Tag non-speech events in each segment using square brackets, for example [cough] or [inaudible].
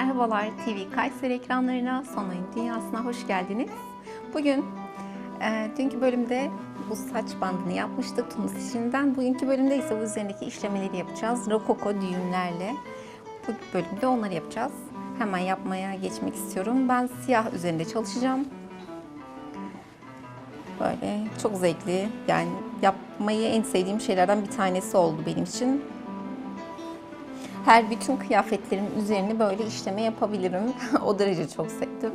Merhabalar TV Kayseri ekranlarına, Oyun Dünyası'na hoş geldiniz. Bugün e, dünkü bölümde bu saç bandını yapmıştık Tunus işinden. Bugünkü bölümde ise bu üzerindeki işlemeleri yapacağız. Rokoko düğümlerle. Bu bölümde onları yapacağız. Hemen yapmaya geçmek istiyorum. Ben siyah üzerinde çalışacağım. Böyle çok zevkli. Yani yapmayı en sevdiğim şeylerden bir tanesi oldu benim için. Her bütün kıyafetlerimin üzerine böyle işleme yapabilirim. [laughs] o derece çok sevdim.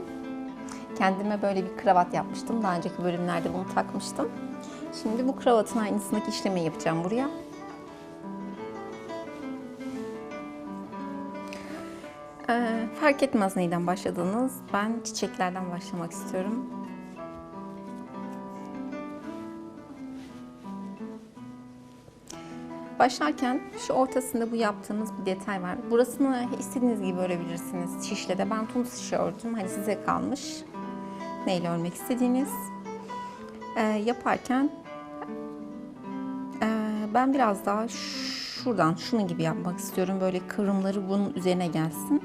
Kendime böyle bir kravat yapmıştım. Daha önceki bölümlerde bunu takmıştım. Şimdi bu kravatın aynısındaki işlemi yapacağım buraya. Ee, fark etmez neyden başladığınız. Ben çiçeklerden başlamak istiyorum. Başlarken şu ortasında bu yaptığımız bir detay var. Burasını istediğiniz gibi örebilirsiniz şişle de. Ben tunus şişi ördüm. Hani size kalmış. Neyle örmek istediğiniz. Ee, yaparken e, ben biraz daha şuradan şunun gibi yapmak istiyorum. Böyle kıvrımları bunun üzerine gelsin.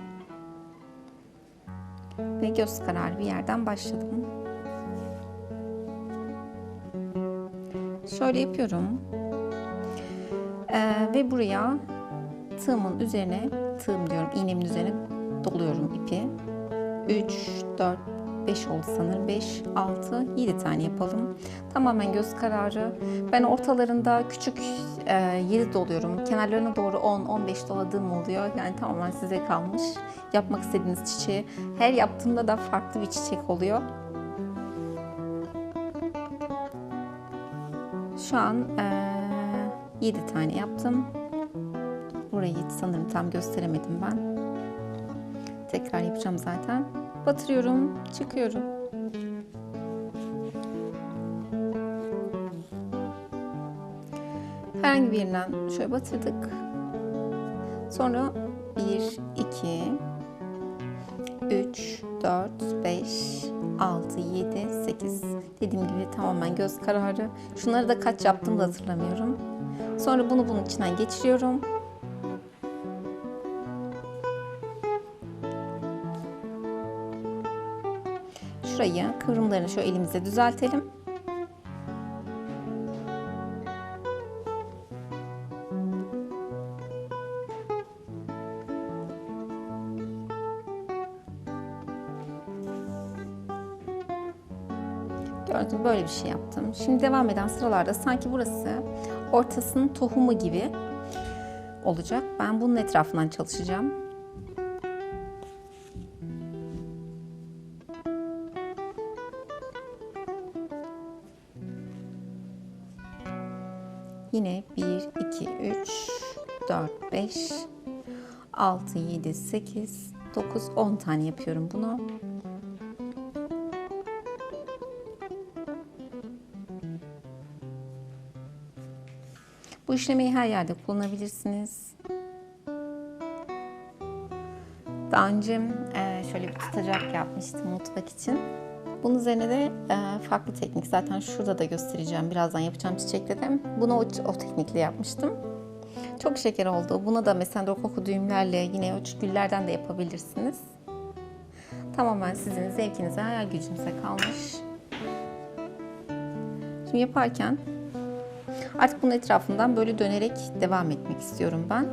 Ve göz kararı bir yerden başladım. Şöyle yapıyorum. Ee, ve buraya tığımın üzerine, tığım diyorum iğnemin üzerine doluyorum ipi. 3, 4, 5 oldu sanırım. 5, 6, 7 tane yapalım. Tamamen göz kararı. Ben ortalarında küçük e, 7 doluyorum. Kenarlarına doğru 10, 15 doladığım oluyor. Yani tamamen size kalmış. Yapmak istediğiniz çiçeği. Her yaptığımda da farklı bir çiçek oluyor. Şu an e, 7 tane yaptım. Burayı sanırım tam gösteremedim ben. Tekrar yapacağım zaten. Batırıyorum, çıkıyorum. Herhangi bir yerinden şöyle batırdık. Sonra 1, 2, 3, 4, 5, 6, 7, 8. Dediğim gibi tamamen göz kararı. Şunları da kaç yaptım da hatırlamıyorum. Sonra bunu bunun içinden geçiriyorum. Şurayı kıvrımlarını şöyle elimizle düzeltelim. Gördüm böyle bir şey yaptım. Şimdi devam eden sıralarda sanki burası ortasının tohumu gibi olacak. Ben bunun etrafından çalışacağım. Yine 1, 2, 3, 4, 5, 6, 7, 8, 9, 10 tane yapıyorum bunu. Bu işlemeyi her yerde kullanabilirsiniz. Daha önce e, şöyle bir tutacak yapmıştım mutfak için. Bunun üzerine de e, farklı teknik. Zaten şurada da göstereceğim. Birazdan yapacağım çiçekle de. Bunu o, o teknikle yapmıştım. Çok şeker oldu. Buna da mesela rokoku düğümlerle yine o güllerden de yapabilirsiniz. Tamamen sizin zevkinize, hayal gücünüze kalmış. Şimdi yaparken Artık bunun etrafından böyle dönerek devam etmek istiyorum ben.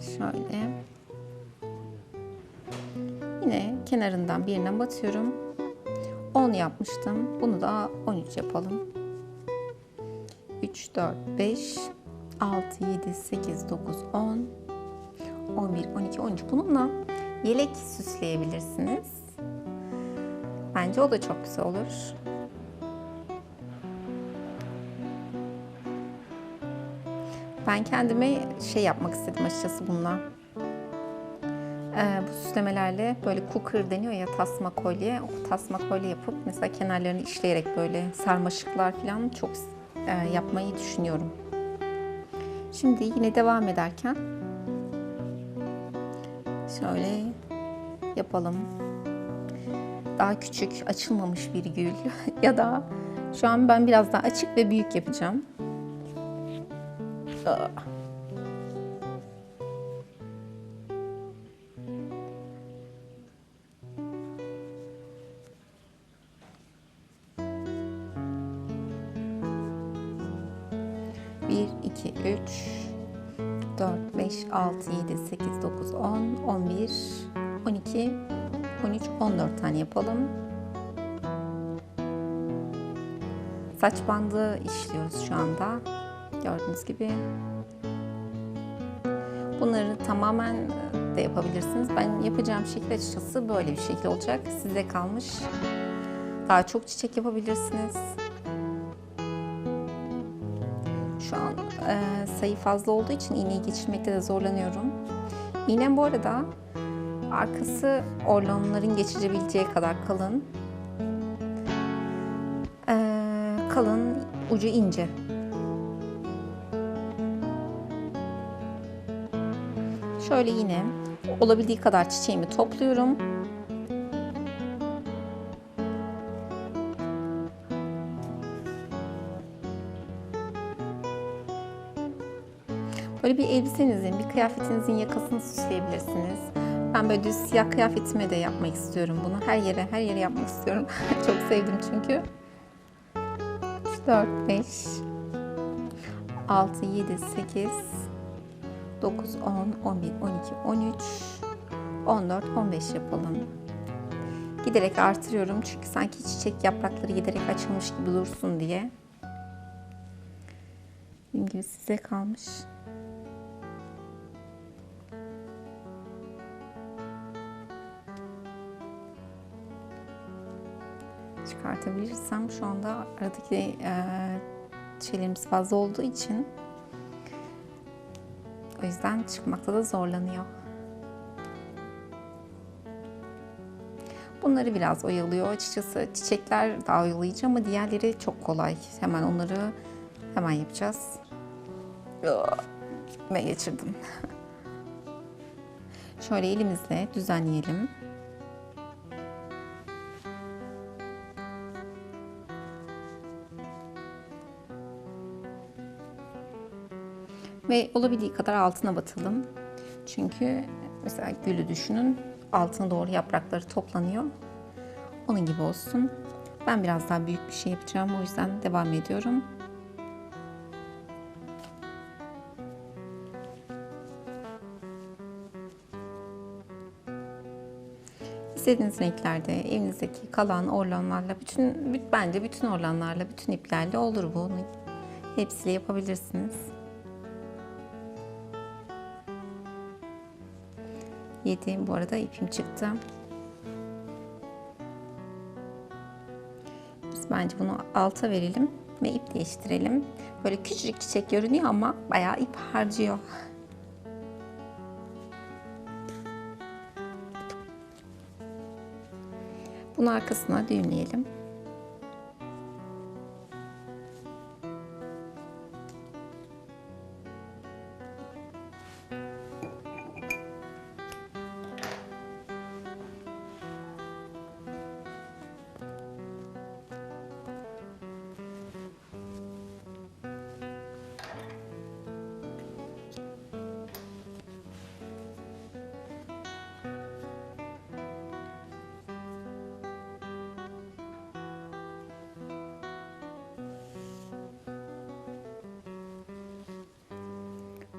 Şöyle. Yine kenarından birinden batıyorum. 10 yapmıştım. Bunu da 13 yapalım. 3, 4, 5, 6, 7, 8, 9, 10, 11, 12, 13. Bununla yelek süsleyebilirsiniz. Bence o da çok güzel olur. Ben kendime şey yapmak istedim açıkçası bununla. Ee, bu süslemelerle böyle cooker deniyor ya tasma kolye. O tasma kolye yapıp mesela kenarlarını işleyerek böyle sarmaşıklar falan çok e, yapmayı düşünüyorum. Şimdi yine devam ederken şöyle yapalım. Daha küçük açılmamış bir gül [laughs] ya da Şu an ben biraz daha açık ve büyük yapacağım. Bir, iki, üç, dört, beş, altı, yedi, sekiz, dokuz, on, on bir, on iki, on üç, on dört tane yapalım. Saç bandı işliyoruz şu anda. Gördüğünüz gibi. Bunları tamamen de yapabilirsiniz. Ben yapacağım şekil açıkçası böyle bir şekil olacak. Size kalmış. Daha çok çiçek yapabilirsiniz. Şu an e, sayı fazla olduğu için iğneyi geçirmekte de zorlanıyorum. İğnem bu arada arkası orlanların geçirebileceği kadar kalın. Ee, kalın, ucu ince. Şöyle yine olabildiği kadar çiçeğimi topluyorum. Böyle bir elbisenizin, bir kıyafetinizin yakasını süsleyebilirsiniz. Ben böyle düz siyah kıyafetime de yapmak istiyorum bunu. Her yere, her yere yapmak istiyorum. [laughs] Çok sevdim çünkü. 3, 4, 5, 6, 7, 8, 9, 10, 11, 12, 13, 14, 15 yapalım. Giderek artırıyorum çünkü sanki çiçek yaprakları giderek açılmış gibi dursun diye. Dediğim gibi size kalmış. Çıkartabilirsem şu anda aradaki e, şeylerimiz fazla olduğu için o yüzden çıkmakta da zorlanıyor. Bunları biraz oyalıyor. Açıkçası çiçekler daha oyalayıcı ama diğerleri çok kolay. Hemen onları hemen yapacağız. Ve geçirdim. [laughs] Şöyle elimizle düzenleyelim. Ve olabildiği kadar altına batalım. Çünkü mesela gülü düşünün. Altına doğru yaprakları toplanıyor. Onun gibi olsun. Ben biraz daha büyük bir şey yapacağım. O yüzden devam ediyorum. İstediğiniz renklerde evinizdeki kalan orlanlarla bütün bence bütün orlanlarla bütün iplerle olur bu. Hepsiyle yapabilirsiniz. 7 bu arada ipim çıktı. Biz bence bunu alta verelim ve ip değiştirelim. Böyle küçücük çiçek görünüyor ama bayağı ip harcıyor. Bunu arkasına düğümleyelim.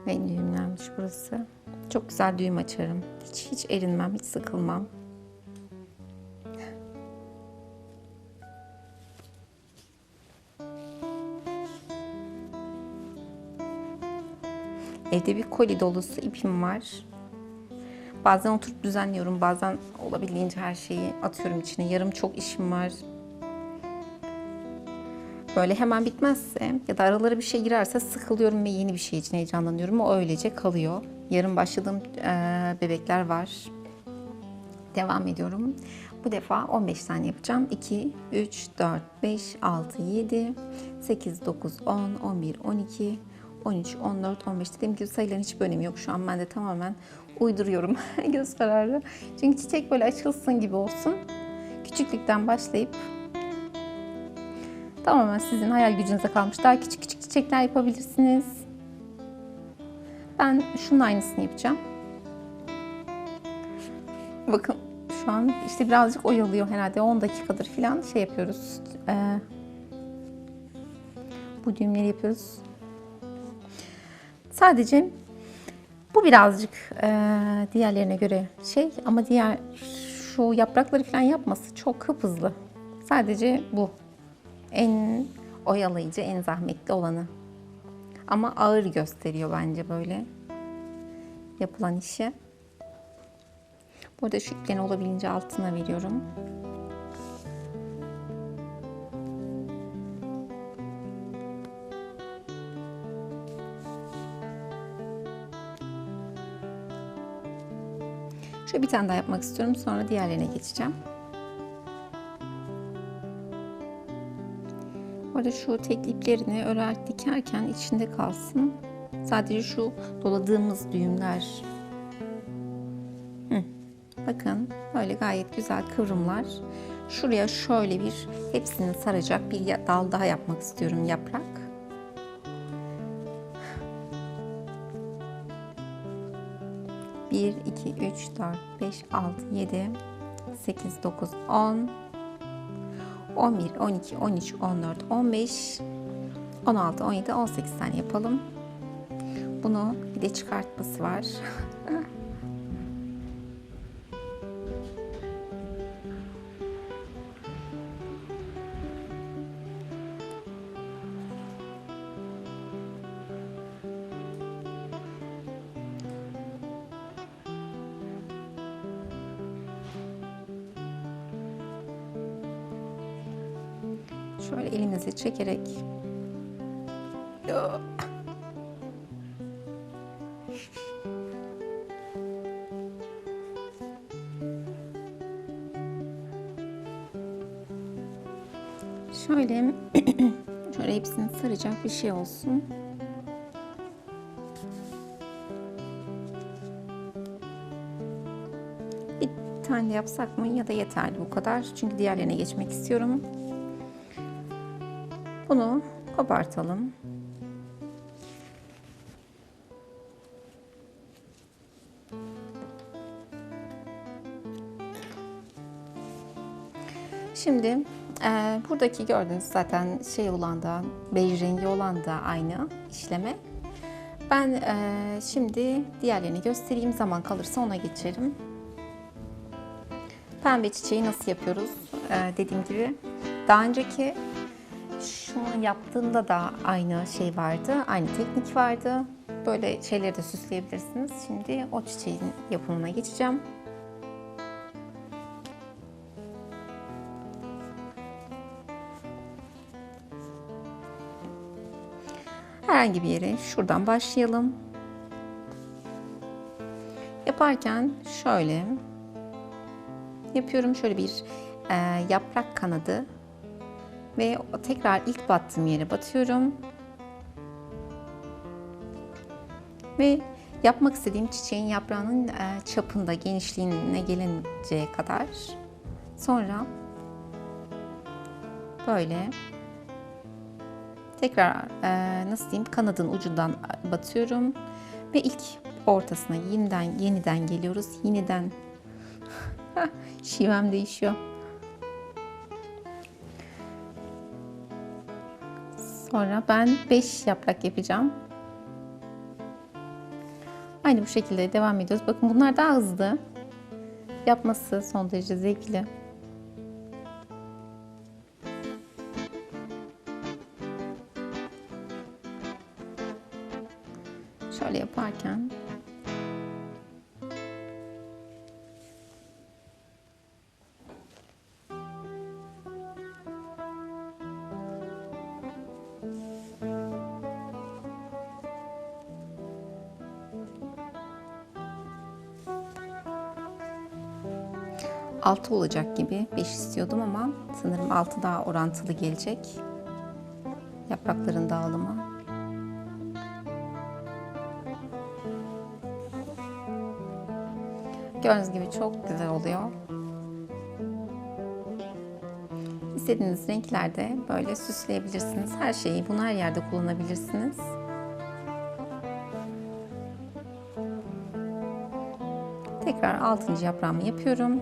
Ve düğümlenmiş burası. Çok güzel düğüm açarım. Hiç hiç erinmem, hiç sıkılmam. Evde bir koli dolusu ipim var. Bazen oturup düzenliyorum, bazen olabildiğince her şeyi atıyorum içine. Yarım çok işim var, böyle hemen bitmezse ya da aralara bir şey girerse sıkılıyorum ve yeni bir şey için heyecanlanıyorum. O öylece kalıyor. Yarın başladığım e, bebekler var. Devam ediyorum. Bu defa 15 tane yapacağım. 2, 3, 4, 5, 6, 7, 8, 9, 10, 11, 12, 13, 14, 15 dediğim gibi sayıların hiçbir önemi yok. Şu an ben de tamamen uyduruyorum [laughs] göz kararı. Çünkü çiçek böyle açılsın gibi olsun. Küçüklükten başlayıp Tamamen sizin hayal gücünüze kalmış. Daha küçük küçük çiçekler yapabilirsiniz. Ben şunun aynısını yapacağım. Bakın şu an işte birazcık oyalıyor herhalde 10 dakikadır falan şey yapıyoruz. Ee, bu düğümleri yapıyoruz. Sadece bu birazcık e, diğerlerine göre şey ama diğer şu yaprakları falan yapması çok hızlı. Sadece bu en oyalayıcı, en zahmetli olanı. Ama ağır gösteriyor bence böyle yapılan işi. Burada şu iplerini olabildiğince altına veriyorum. Şöyle bir tane daha yapmak istiyorum. Sonra diğerlerine geçeceğim. Arada şu tek iplerini örerek dikerken içinde kalsın. Sadece şu doladığımız düğümler. Hı. Bakın böyle gayet güzel kıvrımlar. Şuraya şöyle bir hepsini saracak bir dal daha yapmak istiyorum yaprak. Bir, iki, üç, dört, beş, altı, yedi, sekiz, dokuz, on, 11, 12, 13, 14, 15, 16, 17, 18 tane yapalım. Bunu bir de çıkartması var. [laughs] Şöyle elimizi çekerek Şöyle [clears throat] şöyle hepsini saracak bir şey olsun. Bir tane yapsak mı ya da yeterli bu kadar. Çünkü diğerlerine geçmek istiyorum. Bunu kopartalım. Şimdi e, buradaki gördüğünüz zaten şey olan da bej rengi olan da aynı işleme. Ben e, şimdi diğerlerini göstereyim. Zaman kalırsa ona geçerim. Pembe çiçeği nasıl yapıyoruz? E, dediğim gibi daha önceki şunu yaptığında da aynı şey vardı. Aynı teknik vardı. Böyle şeyleri de süsleyebilirsiniz. Şimdi o çiçeğin yapımına geçeceğim. Herhangi bir yere şuradan başlayalım. Yaparken şöyle yapıyorum. Şöyle bir e, yaprak kanadı ve tekrar ilk battığım yere batıyorum. Ve yapmak istediğim çiçeğin yaprağının e, çapında, genişliğine gelinceye kadar sonra böyle tekrar e, nasıl diyeyim kanadın ucundan batıyorum ve ilk ortasına yeniden yeniden geliyoruz. Yeniden [laughs] şivem değişiyor. Sonra ben 5 yaprak yapacağım. Aynı bu şekilde devam ediyoruz. Bakın bunlar daha hızlı. Yapması son derece zevkli. Şöyle yaparken altı olacak gibi 5 istiyordum ama sanırım altı daha orantılı gelecek. Yaprakların dağılımı. Gördüğünüz gibi çok güzel oluyor. istediğiniz renklerde böyle süsleyebilirsiniz. Her şeyi bunu her yerde kullanabilirsiniz. Tekrar 6. yaprağımı yapıyorum.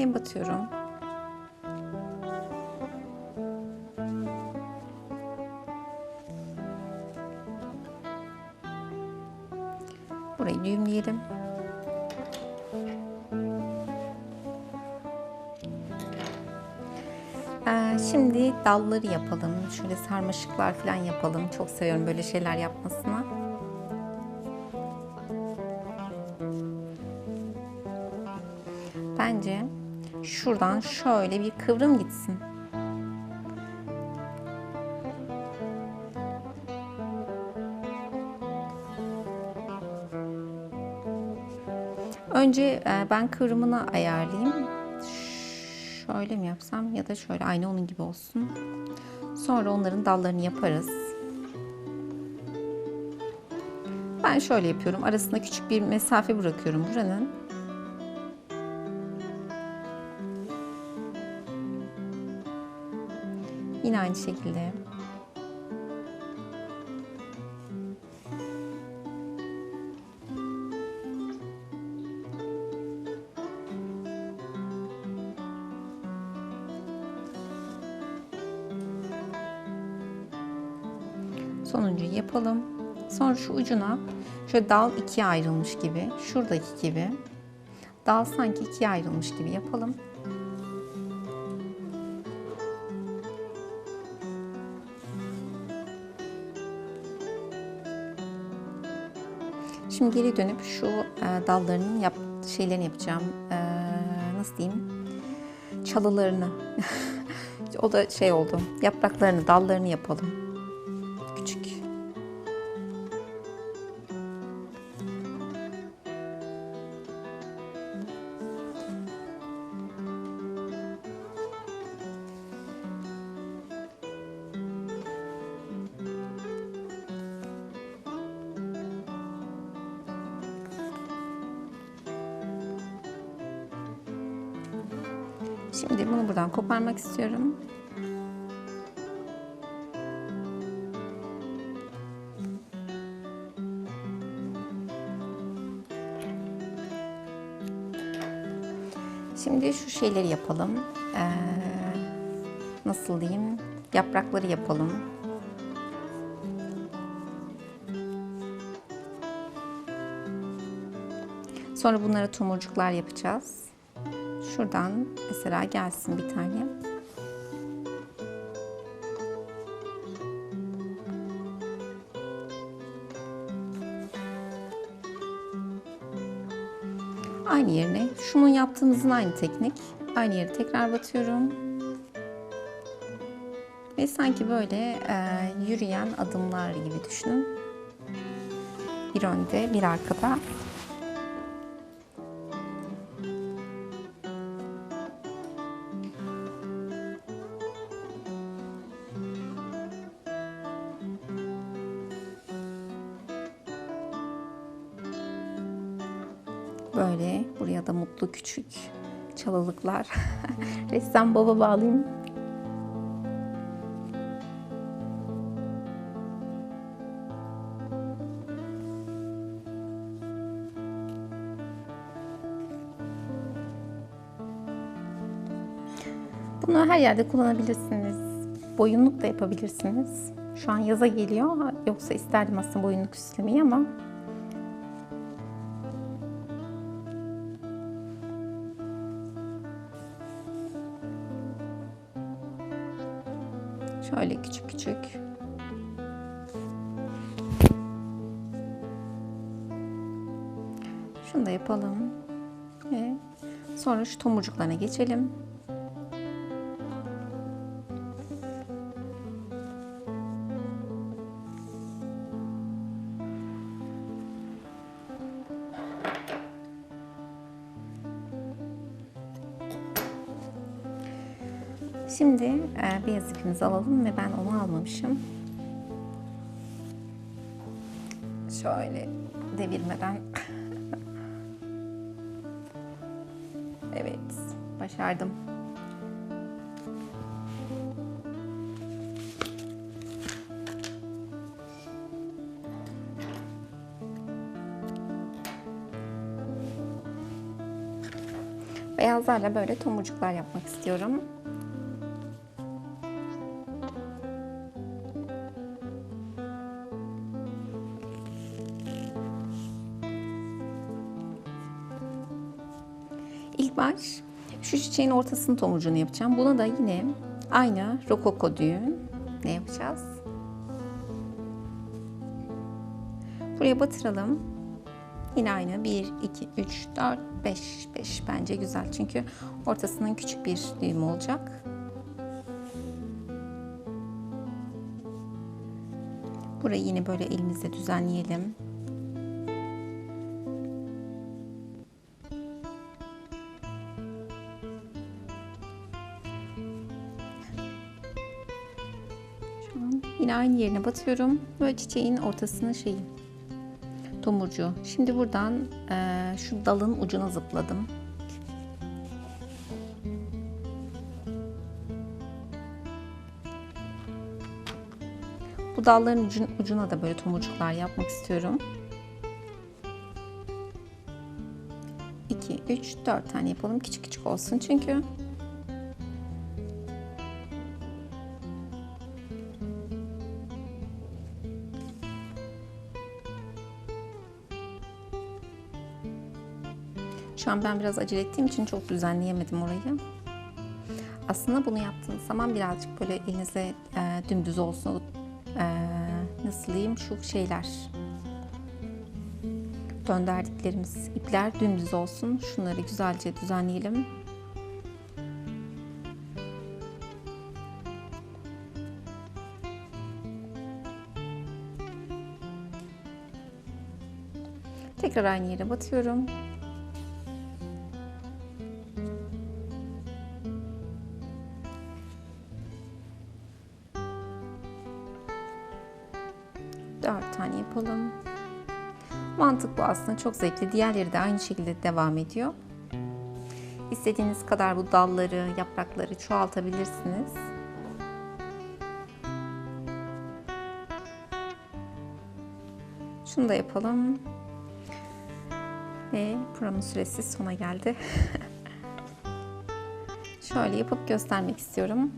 Ve batıyorum. Burayı düğümleyelim. Ee, şimdi dalları yapalım. Şöyle sarmaşıklar falan yapalım. Çok seviyorum böyle şeyler yapmasını. Şuradan şöyle bir kıvrım gitsin. Önce e, ben kıvrımını ayarlayayım. Şöyle mi yapsam ya da şöyle aynı onun gibi olsun. Sonra onların dallarını yaparız. Ben şöyle yapıyorum. Arasında küçük bir mesafe bırakıyorum buranın. Yine aynı şekilde. Sonuncuyu yapalım. Sonra şu ucuna şöyle dal ikiye ayrılmış gibi, şuradaki gibi. Dal sanki ikiye ayrılmış gibi yapalım. Şimdi geri dönüp şu e, dallarının yap, şeylerini yapacağım. E, nasıl diyeyim? Çalılarını. [laughs] o da şey oldu. Yapraklarını, dallarını yapalım. Şimdi bunu buradan koparmak istiyorum. Şimdi şu şeyleri yapalım. Ee, nasıl diyeyim? Yaprakları yapalım. Sonra bunlara tomurcuklar yapacağız. Şuradan mesela gelsin bir tane. Aynı yerine şunun yaptığımızın aynı teknik. Aynı yere tekrar batıyorum. Ve sanki böyle e, yürüyen adımlar gibi düşünün. Bir önde, bir arkada. Ressam baba bağlayayım. Bunu her yerde kullanabilirsiniz. Boyunluk da yapabilirsiniz. Şu an yaza geliyor. Yoksa isterdim aslında boyunluk süslemeyi ama şu tomurcuklarına geçelim. Şimdi e, beyaz ipimizi alalım ve ben onu almamışım. Şöyle devirmeden başardım. Beyazlarla böyle tomurcuklar yapmak istiyorum. Şu çiçeğin ortasının tomurcuğunu yapacağım. Buna da yine aynı rokoko düğün ne yapacağız? Buraya batıralım. Yine aynı 1, 2, 3, 4, 5, 5 bence güzel. Çünkü ortasının küçük bir düğüm olacak. Burayı yine böyle elimizle düzenleyelim. Yine aynı yerine batıyorum. Böyle çiçeğin ortasını şeyi tomurcuğu. Şimdi buradan eee, şu dalın ucuna zıpladım. Bu dalların ucun, ucuna da böyle tomurcuklar yapmak istiyorum. 2, 3, 4 tane yapalım. Küçük küçük olsun çünkü. An ben biraz acele ettiğim için çok düzenleyemedim orayı. Aslında bunu yaptığınız zaman birazcık böyle elinize e, dümdüz olsun. E, nasıl diyeyim şu şeyler. Dönderdiklerimiz ipler dümdüz olsun. Şunları güzelce düzenleyelim. Tekrar aynı yere batıyorum. Aslında çok zevkli. Diğerleri de aynı şekilde devam ediyor. İstediğiniz kadar bu dalları, yaprakları çoğaltabilirsiniz. Şunu da yapalım. Ve programın süresi sona geldi. [laughs] Şöyle yapıp göstermek istiyorum.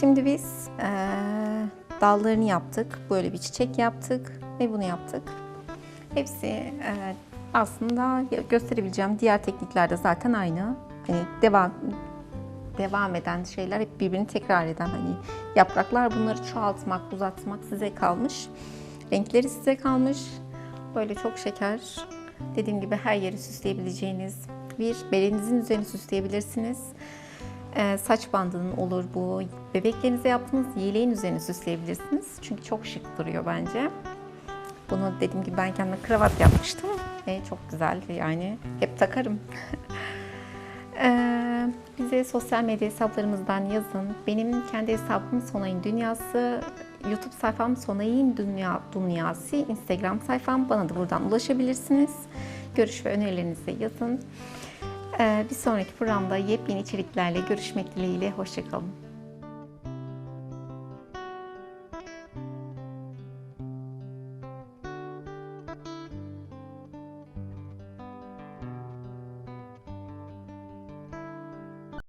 Şimdi biz eee, dallarını yaptık. Böyle bir çiçek yaptık ve bunu yaptık. Hepsi eee, aslında gösterebileceğim diğer tekniklerde zaten aynı. Hani devam devam eden şeyler hep birbirini tekrar eden hani yapraklar bunları çoğaltmak, uzatmak size kalmış. Renkleri size kalmış. Böyle çok şeker. Dediğim gibi her yeri süsleyebileceğiniz bir belinizin üzerini süsleyebilirsiniz. Ee, saç bandının olur bu. Bebeklerinize yaptığınız yeleğin üzerine süsleyebilirsiniz. Çünkü çok şık duruyor bence. Bunu dediğim gibi ben kendime kravat yapmıştım. Ve çok güzel yani. Hep takarım. Ee, [laughs] bize sosyal medya hesaplarımızdan yazın. Benim kendi hesabım Sonay'ın Dünyası, YouTube sayfam Sonay'ın Dünya, Dünyası, Instagram sayfam. Bana da buradan ulaşabilirsiniz. Görüş ve önerilerinizi yazın. Ee, bir sonraki programda yepyeni içeriklerle görüşmek dileğiyle. Hoşçakalın.